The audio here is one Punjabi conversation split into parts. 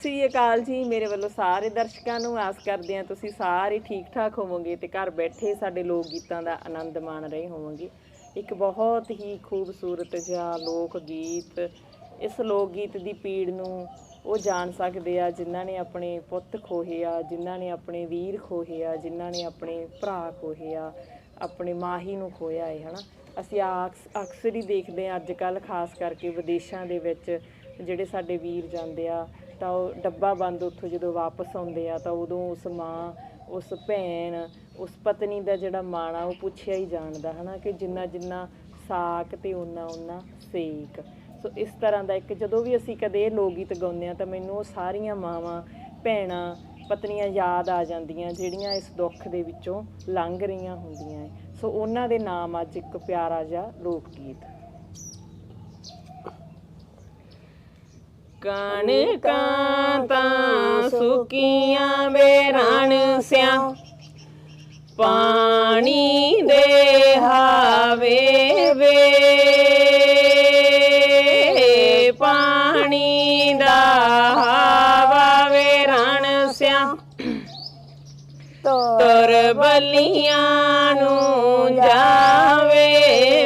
ਸ੍ਰੀ ਅਕਾਲ ਜੀ, ਮੇਰੇ ਵੱਲੋਂ ਸਾਰੇ ਦਰਸ਼ਕਾਂ ਨੂੰ ਆਸ ਕਰਦੇ ਹਾਂ ਤੁਸੀਂ ਸਾਰੇ ਠੀਕ ਠਾਕ ਹੋਵੋਗੇ ਤੇ ਘਰ ਬੈਠੇ ਸਾਡੇ ਲੋਕ ਗੀਤਾਂ ਦਾ ਆਨੰਦ ਮਾਣ ਰਹੇ ਹੋਵੋਗੇ। ਇੱਕ ਬਹੁਤ ਹੀ ਖੂਬਸੂਰਤ ਜਿਹਾ ਲੋਕ ਗੀਤ ਇਸ ਲੋਕ ਗੀਤ ਦੀ ਪੀੜ ਨੂੰ ਉਹ ਜਾਣ ਸਕਦੇ ਆ ਜਿਨ੍ਹਾਂ ਨੇ ਆਪਣੇ ਪੁੱਤ ਖੋਹੇ ਆ, ਜਿਨ੍ਹਾਂ ਨੇ ਆਪਣੇ ਵੀਰ ਖੋਹੇ ਆ, ਜਿਨ੍ਹਾਂ ਨੇ ਆਪਣੇ ਭਰਾ ਖੋਹੇ ਆ, ਆਪਣੇ ਮਾਹੀ ਨੂੰ ਖੋਇਆ ਹੈ ਹਨਾ। ਅਸੀਂ ਆਕਸ- ਅਕਸਰ ਹੀ ਦੇਖਦੇ ਹਾਂ ਅੱਜ ਕੱਲ ਖਾਸ ਕਰਕੇ ਵਿਦੇਸ਼ਾਂ ਦੇ ਵਿੱਚ ਜਿਹੜੇ ਸਾਡੇ ਵੀਰ ਜਾਂਦੇ ਆ ਤਾਂ ਉਹ ਡੱਬਾ ਬੰਦ ਉੱਥੋਂ ਜਦੋਂ ਵਾਪਸ ਆਉਂਦੇ ਆ ਤਾਂ ਉਦੋਂ ਉਸ ਮਾਂ, ਉਸ ਭੈਣ, ਉਸ ਪਤਨੀ ਦਾ ਜਿਹੜਾ ਮਾਣ ਆ ਉਹ ਪੁੱਛਿਆ ਹੀ ਜਾਣਦਾ, ਹਨਾ, ਕਿ ਜਿੰਨਾ ਜਿੰਨਾ ਸਾਕ ਤੇ ਉਨਾ ਉਨਾ ਸੇਕ। ਸੋ ਇਸ ਤਰ੍ਹਾਂ ਦਾ ਇੱਕ ਜਦੋਂ ਵੀ ਅਸੀਂ ਕਦੇ ਇਹ ਲੋਕ ਗੀਤ ਗਾਉਂਦੇ ਆ ਤਾਂ ਮੈਨੂੰ ਉਹ ਸਾਰੀਆਂ ਮਾਵਾਂ, ਭੈਣਾਂ, ਪਤਨੀਆਂ ਯਾਦ ਆ ਜਾਂਦੀਆਂ, ਜਿਹੜੀਆਂ ਇਸ ਦੁੱਖ ਦੇ ਵਿੱਚੋਂ ਲੰਘ ਰਹੀਆਂ ਹੁੰਦੀਆਂ ਏ ਸੋ ਉਹਨਾਂ ਦੇ ਨਾਮ ਅੱਜ ਇੱਕ ਪਿਆਰਾ ਜਿਹਾ ਲੋਕ ਗੀਤ ਕਣਕਾਂ ਤਾਂ ਸੁੱਕੀਆਂ ਵੇਰਣ ਸਿਆ। ਪਾਣੀ ਦੇ ਹਾਵੇ ਵੇ। ਪਾਣੀ ਦਾ ਹਾਵਾ ਵੇਰਣ ਸਿਆ। ਤੁਰ ਬਲੀਆਂ ਨੂੰ ਜਾਵੇ।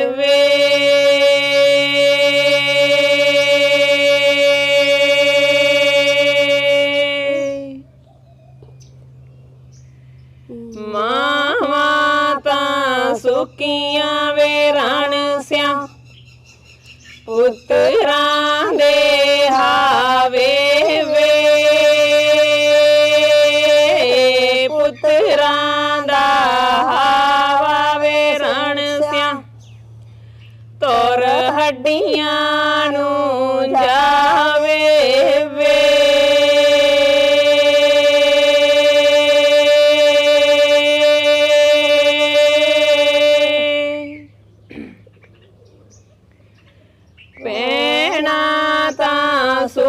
ਮਾਵਾਂ ਤਾਂ ਸੁੱਕੀਆਂ ਵੇ ਰਣ ਸਿਆ ਪੁੱਤਰਾਂ ਦੇ ਹਾਵੇ ਵੇ ਪੁੱਤਰਾਂ ਦਾ ਹਾਵਾ ਵੇ ਰਣ ਸਿਆ ਤੁਰ ਹੱਡੀਆਂ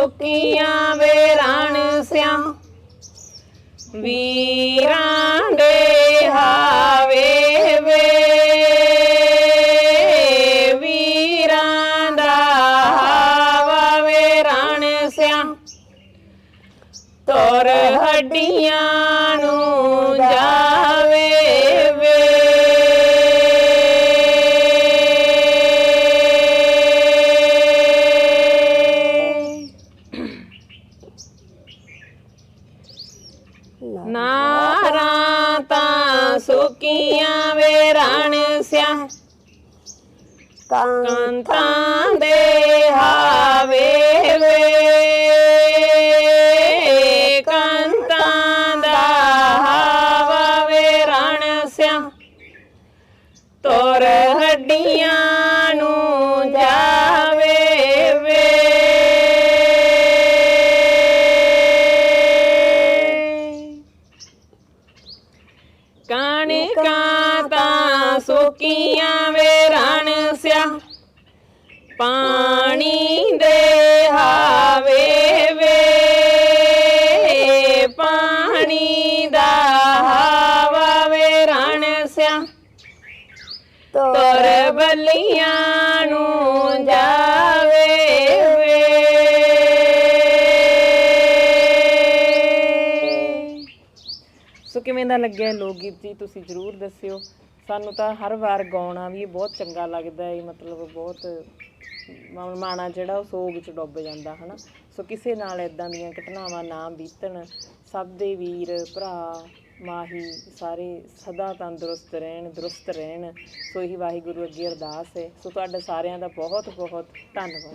ਤਾਂ ਸੁੱਕੀਆਂ ਵੇਰਣ ਸਿਆ। ਵੀਰਾਂ ਦੇ ਹਾਵੇ ਵੇ। ਵੀਰਾਂ ਦਾ ਹਾਵਾ ਵੇਰਣ ਸਿਆ। ਤੁਰ ਹੱਡੀਆਂ ਨੂੰ ਜਾਵੇ ਨਾਰਾਂ ਤਾਂ ਸੁੱਕੀਆਂ ਵੇ ਰਣ ਸਿਆ। ਕੰਤਾਂ ਦੇ ਹਾਵੇ ਕਣਕਾਂ ਤਾਂ ਸੁੱਕੀਆਂ ਵੇ ਰਣ ਸਿਆ। ਪਾਣੀ ਦੇ ਹਾਵੇ ਵੇ ਪਾਣੀ ਦਾ ਹਾਵਾ ਵੇ ਰਣ ਸਿਆ। ਤੁਰ ਬਲੀਆਂ ਨੂੰ ਕਿਵੇਂ ਦਾ ਲੱਗਿਆ ਲੋਕ ਗੀਤ ਜੀ? ਤੁਸੀਂ ਜਰੂਰ ਦੱਸਿਓ। ਸਾਨੂੰ ਤਾਂ ਹਰ ਵਾਰ ਗਾਉਣਾ ਵੀ ਬਹੁਤ ਚੰਗਾ ਲੱਗਦਾ ਹੈ ਮਤਲਬ ਬਹੁਤ ਮਾਣਾ ਜਿਹੜਾ ਉਹ ਸੋਗ ਚ ਡੁੱਬ ਜਾਂਦਾ, ਹਨਾ? ਸੋ ਕਿਸੇ ਨਾਲ ਇਦਾਂ ਦੀਆਂ ਘਟਨਾਵਾਂ ਨਾ ਬੀਤਣ, ਸਭ ਦੇ ਵੀਰ, ਭਰਾ, ਮਾਹੀ ਸਾਰੇ ਸਦਾ ਤੰਦਰੁਸਤ ਰਹਿਣ, ਦਰੁਸਤ ਰਹਿਣ। ਸੋ ਇਹੀ ਵਾਹਿਗੁਰੂ ਅੱਗੇ ਅਰਦਾਸ ਹੈ ਸੋ ਤੁਹਾਡਾ ਸਾਰਿਆਂ ਦਾ ਬਹੁਤ ਬਹੁਤ ਧੰਨਵਾਦ।